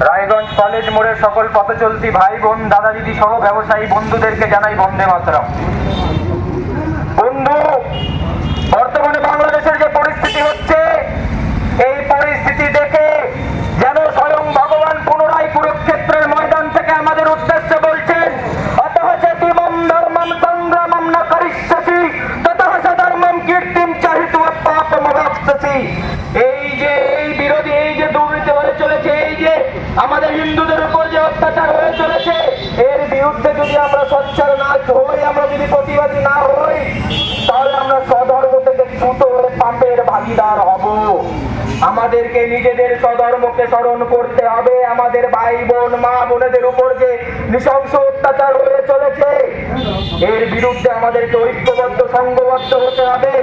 Raiganj college মোড়ের সকল পথচলতি ভাই বোন, দাদা দিদি সহ ব্যবসায়ী বন্ধুদেরকে জানাই বন্দে মাতরম। বন্ধু নিজেদের স্বধর্মকে স্মরণ করতে হবে। আমাদের ভাই বোন মা বোনেদের উপর যে নৃশংস অত্যাচার হয়ে চলেছে, এর বিরুদ্ধে আমাদেরকে ঐক্যবদ্ধ, সংঘবদ্ধ হতে হবে।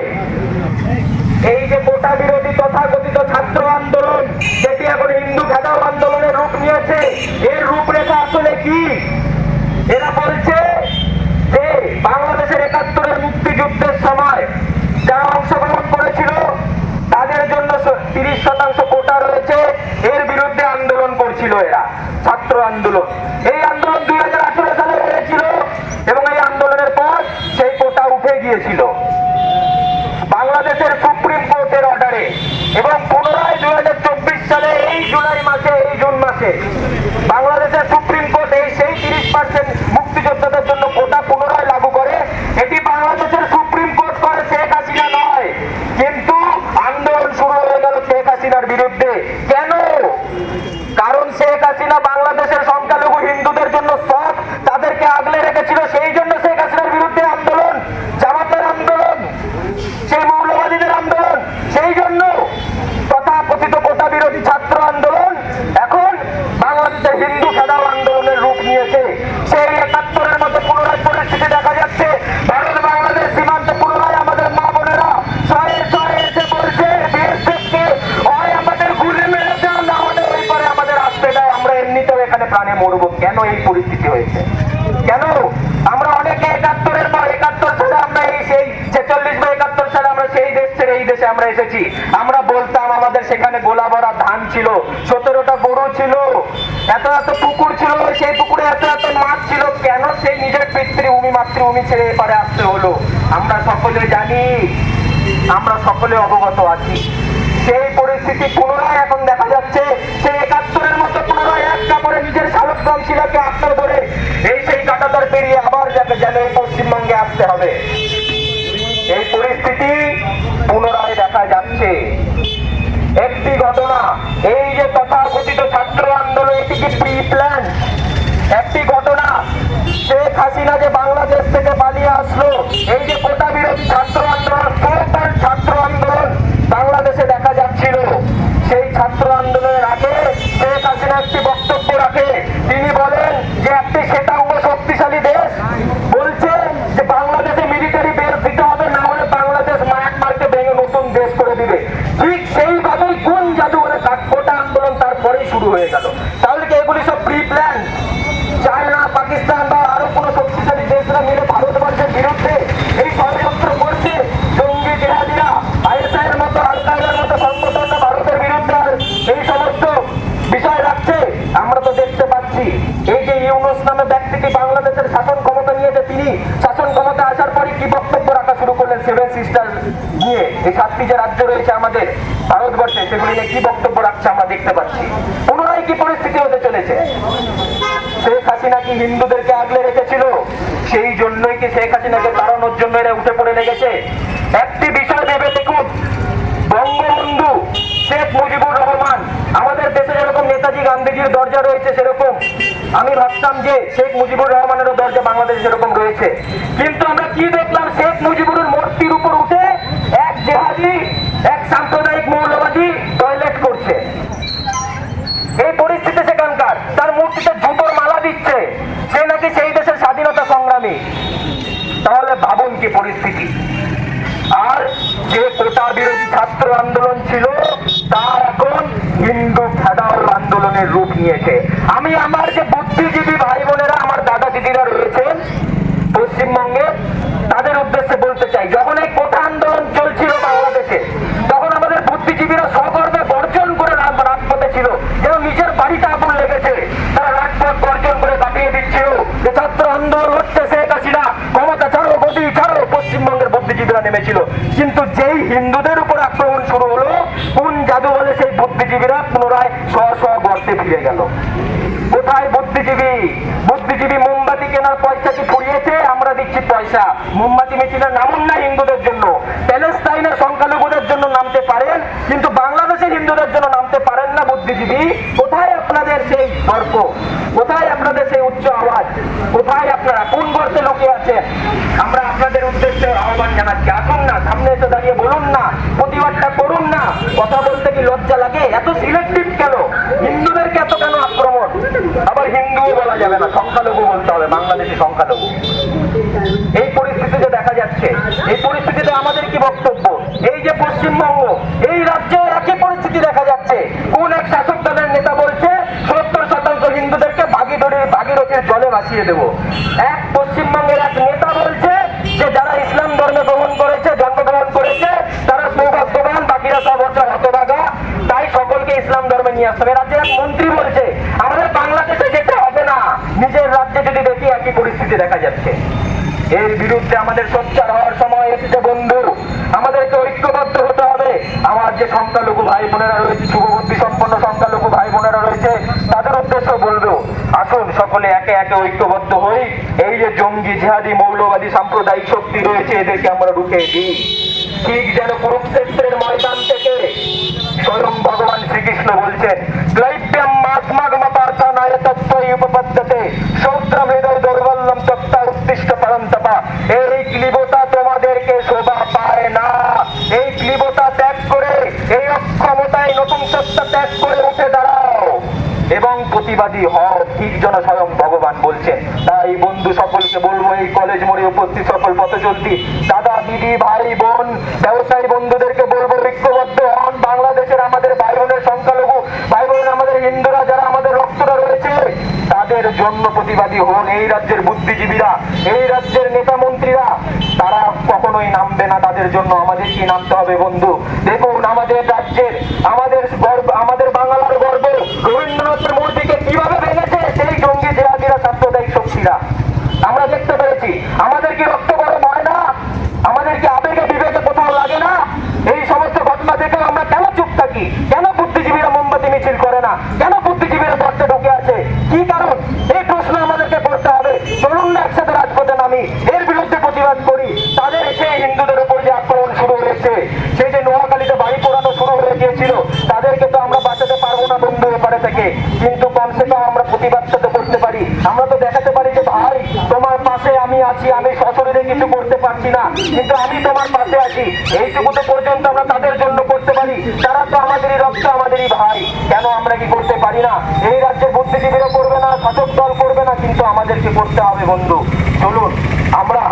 এই যে কোটা বিরোধী তথাকথিত ছাত্র আন্দোলন, যেটি এখন হিন্দু ভেদাও আন্দোলনের রূপ নিয়েছে, এর রূপরেখা আসলে কি? এরা বলছে যে বাংলাদেশের একাত্তরের মুক্তিযুদ্ধের সময় যারা অংশগ্রহণ করেছিল তাদের জন্য তিরিশ শতাংশ কোটা রয়েছে এর বিরুদ্ধে আন্দোলন করছিল এরা ছাত্র আন্দোলন এই আন্দোলন দুই হাজার আঠেরো সালে হয়েছিল এবং এই আন্দোলনের পর সেই গিয়েছিল বাংলাদেশের সুপ্রিম কোর্টের অর্ডারে এবং পুনরায় দু হাজার চব্বিশ সালে এই জুলাই মাসে, এই জুন মাসে বাংলাদেশের সুপ্রিম কোর্ট এই সেই তিরিশ পার্সেন্ট মুক্তিযোদ্ধাদের জন্য কোটা পুনরায় লাগু করে। এটি বাংলাদেশের সুপ্রিম কোর্ট করে শেখ হাসিনা নয়, কিন্তু মরবো? কেন এই পরিস্থিতি হয়েছে? কেন? আমরা অনেকে একাত্তরের পর একাত্তর সালে আমরা এই সেই ছেচল্লিশ বা একাত্তর সালে আমরা সেই দেশ ছেড়ে এই দেশে আমরা এসেছি। আমরা বলতাম আমাদের সেখানে গোলা ভরা ধান ছিল, সতেরোটা গরু ছিল, এত এত পুকুর ছিল, সেই পুকুরে এত এত মাছ ছিল। কেন সেই নিজের পিতৃ পিতৃভূমি মাতৃভূমি ছেড়ে এপারে আসতে হলো? আমরা সকলে জানি, আমরা সকলে অবগত আছি। সেই পরিস্থিতি পুনরায় এখন পেরিয়ে আবার যাকে যেন পশ্চিমবঙ্গে আসতে হবে। এই পরিস্থিতি পুনরায় দেখা যাচ্ছে। একটি ঘটনা, এই যে তথাকথিত ছাত্র আন্দোলন, এটি কি প্রি প্ল্যান একটি ঘটনা, শেখ হাসিনা যে বাংলাদেশ থেকে পালিয়ে আসলো, এই যে কোটা বিরোধী ছাত্র আন্দোলন সরকার ছাত্র আন্দোলন বাংলাদেশে দেখা যাচ্ছিল সেই ছাত্র আন্দোলনের আগে শেখ হাসিনা একটি বক্তব্য রাখে তিনি বলেন যে একটি শ্বেতাঙ্গ শক্তিশালী দেশ বলছে যে বাংলাদেশে মিলিটারি বেস দিতে হবে না হলে বাংলাদেশ মায়ানমারকে ভেঙে নতুন দেশ করে দিবে ঠিক সেইভাবেই কোন জাদুঘরে কোটা আন্দোলন তারপরেই শুরু হয়ে গেল তাহলে কি এগুলি সব প্রি প্ল্যান চায়না, পাকিস্তান বা আরও কোন শক্তিশালী দেশরা মিলে ভারতবর্ষের বিরুদ্ধে এই ষড়যন্ত্র করছে। জঙ্গি জেহাদিরা আইএসআই মতো আল মতো সংগঠনটা ভারতের বিরুদ্ধে এই সমস্ত বিষয় রাখছে। আমরা তো দেখতে পাচ্ছি, এই যে ইউনুস নামে ব্যক্তিটি বাংলাদেশের শাসন ক্ষমতা নিয়েছে, তিনি শাসন ক্ষমতা আসার পরে কি বক্তব্য রাখা শুরু করলেন সেভেন সিস্টার নিয়ে? এই সাতটি যে রাজ্য রয়েছে আমাদের ভারতবর্ষে, সেগুলি নিয়ে কি বক্তব্য রাখছে আমরা দেখতে পাচ্ছি। কি পরিস্থিতি হতে চলেছে? শেখ হাসিনা কি হিন্দুদেরকে আগলে রেখেছিল? সেই জন্যই কি শেখ হাসিনাকে তাড়ানোর জন্য এরা উঠে পড়ে লেগেছে? একটি বিষয় ভেবে দেখুন। বঙ্গবন্ধু, শেখ মুজিবুর রহমান, আমাদের দেশে যেরকম নেতাজি গান্ধীজির দরজা রয়েছে সেরকম। আমি ভাবতাম যে শেখ মুজিবুর রহমানেরও দরজা বাংলাদেশে যেরকম রয়েছে। কিন্তু আমরা কি দেখলাম? শেখ মুজিবুরের মূর্তির উপর উঠে এক জেহাদি, এক সাম্প্রদায়িক মৌলবাদী টয়লেট করছে এই পরিস্থিতি সেখানকার তার মূর্তিতে জুতোর মালা দিচ্ছে সে নাকি সেই দেশের স্বাধীনতা সংগ্রামী তাহলে ভাবুন কি পরিস্থিতি। আর যে কোটা বিরোধী ছাত্র আন্দোলন ছিল তা এখন হিন্দু ফেডারেল আন্দোলনের রূপ নিয়েছে। আমি আমার যে বুদ্ধিজীবী ভাই বোনেরা, আমার দাদা দিদিরা রয়েছেন পশ্চিমবঙ্গে কিন্তু যেই হিন্দুদের উপর আক্রমণ শুরু হলো, কোন জাদু বলে সেই বুদ্ধিজীবীরা পুনরায় স্ব স্ব গর্তে ফিরে গেল? কোথায় বুদ্ধিজীবী? বুদ্ধিজীবী মোমবাতি কেনার পয়সা কি ফুরিয়েছে? আমরা দিচ্ছি পয়সা। মোমবাতি মেশিনের নামুন না হিন্দুদের জন্য। প্যালেস্তাইনের সংখ্যালঘু সংখ্যালঘু। এই পরিস্থিতিতে দেখা যাচ্ছে, এই পরিস্থিতিতে আমাদের কি বক্তব্য? এই যে পশ্চিমবঙ্গ, এই রাজ্যে একই পরিস্থিতি দেখা যাচ্ছে। কোন এক শাসক দলের নেতা বলছে, সত্তর শতাংশ হিন্দুদেরকে ভাগীরথী ভাগীরথীর জলে ভাসিয়ে দেব। এক পশ্চিমবঙ্গের এক নেতা বলছে যে, যারা ইসলাম ধর্মে গ্রহণ করেছে, জন্মগ্রহণ করেছে, তারা সৌভাগ্যবান, বাকিরা সব হচ্ছে হতভাগা। তাই সকলকে ইসলাম ধর্মে নিয়ে আসতে হবে। রাজ্যের এক মন্ত্রী বলছে, আমাদের বাংলাদেশে যেতে নিজের রাজ্যে যদি দেখি একই পরিস্থিতি দেখা যাচ্ছে। এর বিরুদ্ধে আমাদের সোচ্চার হওয়ার সময় এসেছে বন্ধু। আমাদেরকে ঐক্যবদ্ধ হতে হবে। আমার যে সংখ্যালঘু ভাই বোনেরা রয়েছে শুভবুদ্ধি সম্পন্ন সংখ্যালঘু ভাই বোনেরা রয়েছে, তাদের উদ্দেশ্য বলব আসুন সকলে একে একে ঐক্যবদ্ধ হই। এই যে জঙ্গি, জিহাদি, মৌলবাদী, সাম্প্রদায়িক শক্তি রয়েছে, এদেরকে আমরা রুখে দিই। ঠিক যেন কুরুক্ষেত্রের ময়দান থেকে স্বয়ং ভগবান শ্রীকৃষ্ণ বলছেন ক্লৈব্যম প্রতিবাদী হও ঠিক যেন স্বয়ং ভগবান বলছেন। তাই বন্ধু সকলকে বলব, এই কলেজ মোড়ে উপস্থিত সকল পথ চলতি দাদা, দিদি, ভাই, বোন, ব্যবসায়ী বন্ধুদেরকে বলব, ঐক্যবদ্ধ হন। বাংলাদেশের আমাদের ভাই বোনের সংখ্যালঘু ভাই বোন আমাদের হিন্দুরা যারা আমাদের রক্তরা রয়েছে তাদের জন্য প্রতিবাদী হন এই রাজ্যের বুদ্ধিজীবীরা, এই রাজ্যের নেতা মন্ত্রীরা। তারা কখনোই নামবে না, তাদের জন্য আমাদের কি নামতে হবে বন্ধু। দেখুন, আমাদের রাজ্যের, আমাদের আমাদের বাংলার কীভাবে ভেঙেছে? সেই জঙ্গি জেহাদিরা, সাম্প্রদায়িক শক্তিরা। আমরা দেখতে পেরেছি, আমাদের কি রক্ত গরম হয় না? আমাদের কি আবেগে বিবেকে কোথাও লাগে না? এই সমস্ত ঘটনা দেখে আমরা কেন চুপ থাকি? কেন বুদ্ধিজীবীরা মোমবাতি মিছিল করে না? কেন বুদ্ধিজীবীরা গর্তে ঢুকে আছে? কি কারণ? এই প্রশ্ন আমাদেরকে করতে হবে। না একসাথে রাজপথে নামি। এর বিরুদ্ধে প্রতিবাদ করি তাদের সেই হিন্দুদের উপর যে আক্রমণ শুরু হয়েছে সেই যে নোয়াখালীতে বাড়ি পোড়ানো শুরু হয়ে গিয়েছিল তাদেরকে তো আমরা বাঁচাতে পারব না বন্ধু এপারে থেকে কিন্তু কমসে কম আমরা প্রতিবাদটা তো করতে পারি আমরা তো দেখাতে পারি যে ভাই তোমার পাশে আমি আছি আমি সশরীরে কিছু করতে পারছি না কিন্তু আমি তোমার পাশে আছি। এইটুকু পর্যন্ত আমরা তাদের জন্য করতে পারি। তারা তো আমাদেরই রক্ত, আমাদেরই ভাই। কেন আমরা কি করতে পারি না? এই রাজ্যের বুদ্ধিজীবীরা করবে না, শাসক দল করবে না, কিন্তু আমাদেরকে করতে হবে বন্ধু। চলুন, আমরা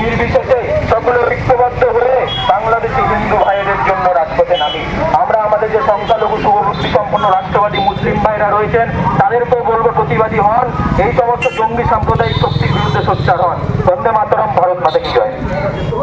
নির্বিশেষে সকলে ঐক্যবদ্ধ হয়ে বাংলাদেশি হিন্দু ভাইদের জন্য রাজপথে নামি। আমরা আমাদের যে সংখ্যালঘু শুভবুদ্ধি সম্পন্ন রাষ্ট্রবাদী মুসলিম ভাইরা রয়েছেন, তাদেরকেও বলব প্রতিবাদী হন। এই সমস্ত জঙ্গি সাম্প্রদায়িক শক্তির বিরুদ্ধে সোচ্চার হন। বন্দে মাতরম ভারত মাতা কি জয়